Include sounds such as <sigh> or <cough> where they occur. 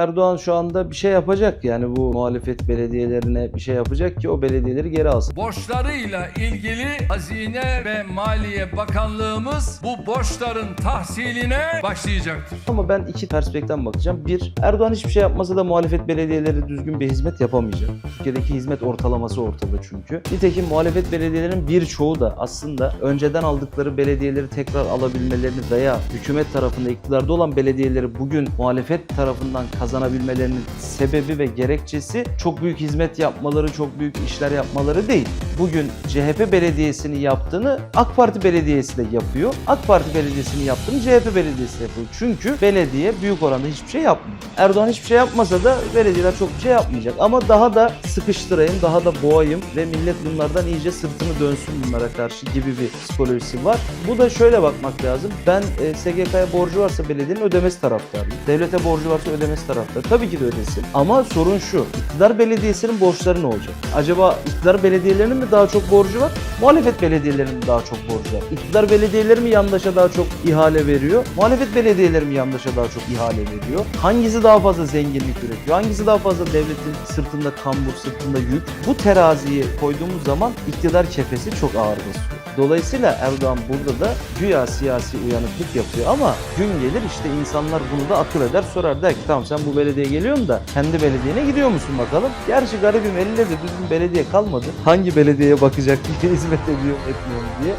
Erdoğan şu anda bir şey yapacak yani bu muhalefet belediyelerine bir şey yapacak ki o belediyeleri geri alsın. Borçlarıyla ilgili Hazine ve Maliye Bakanlığımız bu borçların tahsiline başlayacaktır. Ama ben iki perspektiften bakacağım. Bir, Erdoğan hiçbir şey yapmasa da muhalefet belediyeleri düzgün bir hizmet yapamayacak. Türkiye'deki hizmet ortalaması ortada çünkü. Nitekim muhalefet belediyelerinin birçoğu da aslında önceden aldıkları belediyeleri tekrar alabilmelerini veya hükümet tarafında iktidarda olan belediyeleri bugün muhalefet tarafından kazanabilmelerinin sebebi ve gerekçesi çok büyük hizmet yapmaları, çok büyük işler yapmaları değil. Bugün CHP belediyesini yaptığını AK Parti belediyesi de yapıyor. AK Parti belediyesini yaptığını CHP belediyesi de yapıyor. Çünkü belediye büyük oranda hiçbir şey yapmıyor. Erdoğan hiçbir şey yapmasa da belediyeler çok bir şey yapmayacak. Ama daha da sıkıştırayım, daha da boğayım ve millet bunlardan iyice sırtını dönsün bunlara karşı gibi bir psikolojisi var. Bu da şöyle bakmak lazım. Ben e, SGK'ya borcu varsa belediyenin ödemesi taraftarıyım. Devlete borcu varsa ödemesi taraftarı. Tabii ki de ödesin. Ama sorun şu. İktidar belediyesinin borçları ne olacak? Acaba iktidar belediyelerinin mi daha çok borcu var? Muhalefet belediyelerinin mi daha çok borcu var? İktidar belediyeleri mi yandaşa daha çok ihale veriyor? Muhalefet belediyeleri mi yandaşa daha çok ihale veriyor? Hangisi daha fazla zenginlik üretiyor? Hangisi daha fazla devletin sırtında kambur, sırtında yük? Bu teraziyi koyduğumuz zaman iktidar kefesi çok ağır basıyor. Dolayısıyla Erdoğan burada da güya siyasi uyanıklık yapıyor ama gün gelir işte insanlar bunu da akıl eder sorar der ki tamam sen bu belediyeye geliyorsun da kendi belediyene gidiyor musun bakalım. Gerçi garibim elinde de düzgün belediye kalmadı. Hangi belediyeye bakacak diye <laughs> hizmet ediyor etmiyor diye.